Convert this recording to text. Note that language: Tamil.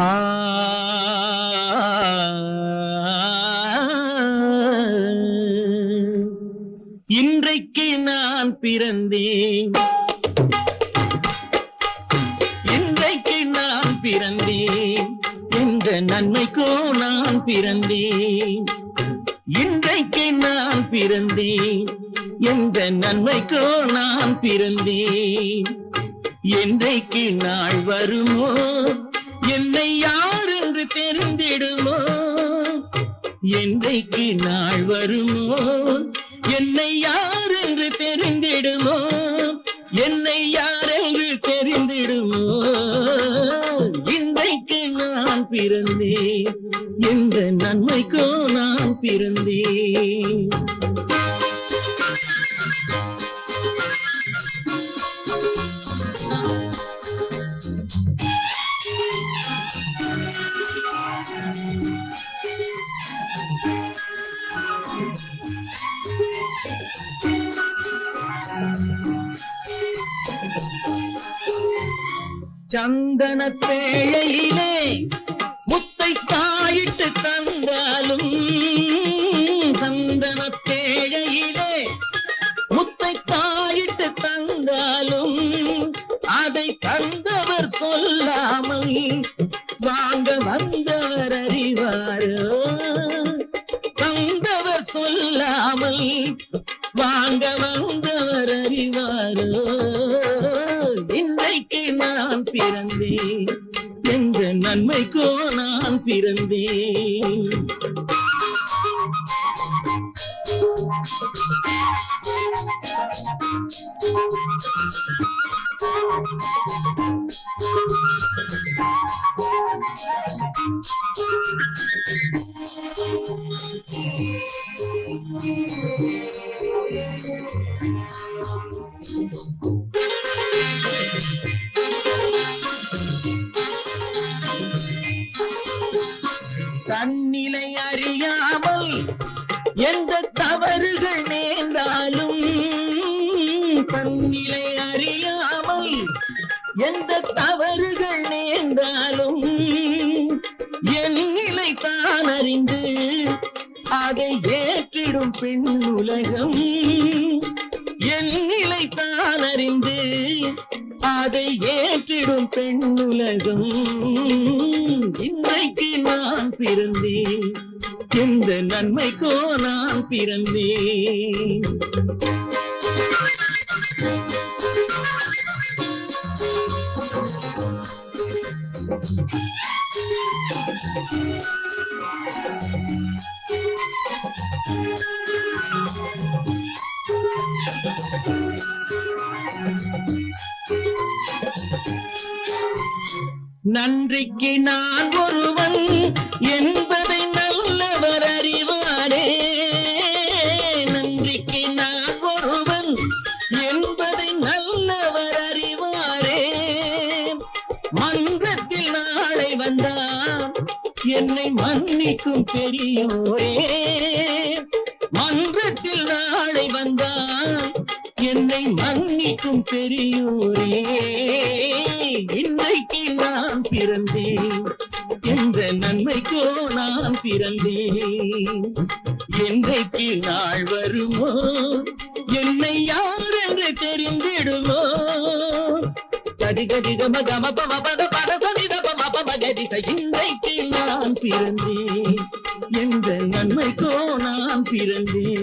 ஆ. இன்றைக்கு நான் பிறந்தேன். இன்றைக்கு நான் பிறந்தேன். இந்த நன்மைக்கோ நான் பிறந்தேன். இன்றைக்கு நான் பிறந்தேன். எந்த நன்மைக்கோ நான் பிறந்தேன். என்றைக்கு நாள் வருமோ என்னை யார் என்று தெரிந்திடுமோ? என்றைக்கு நாள் வருமோ? என்னை யார் என்று தெரிந்திடுமோ? என்னை யார் என்று தெரிந்திடுமோ? இன்றைக்கு நான் பிறந்தேன். எந்த நன்மைக்கோ நான் பிறந்தேன். சந்தன பேழையிலே முத்தை தாயிட்டு தந்தாலும் சந்தன பேழையிலே முத்தை தாயிட்டு தந்தாலும் அதை தந்தவர் சொல்லாம வாங்க வந்தவர் அறிவாரோ இன்றைக்கு நான் பிறந்தேன் எந்த நன்மைக்கோ நான் பிறந்தேன் Thank you. தன்னிலை அறியாமல் எந்த தவறுகள் நேர்ந்தாலும் தன்னிலை அறியாமல் எந்த தவறுகள் நேர்ந்தாலும் என் நிலை தான் அறிந்து அதை ஏற்றிடும் பெண் உலகம். என் நிலை தான் அறிந்து அதை ஏற்றிடும் பெண் உலகம். இன்றைக்கு நான் பிறந்தேன். இந்த நன்மைக்கோ நான் பிறந்தேன். நன்றிக்கு நான் ஒருவன் என்பதை நல்லவர் அறிவாரே நன்றிக்கு நான் ஒருவன் என்பதை நல்லவர் அறிவாரே மன்றத்தில் நாளை வந்தான் என்னை மன்னிக்கும் பெரியோரே. மன்றத்தில் நாளை வந்தால் என்னை மன்னிக்கும் பெரியோரே. இன்றைக்கு நான் பிறந்தேன். என்ற நன்மைக்கோ நான் பிறந்தேன். என்றைக்கு நாள் வருமோ? என்னை யார் என்று தெரிந்திடுமோ? கதி கதி கம கம பம பத பத சதித பம பம கதி இன்றைக்கு நான் பிறந்தேன். எந்த நன்மைக்கோ நான் பிறந்தேன்.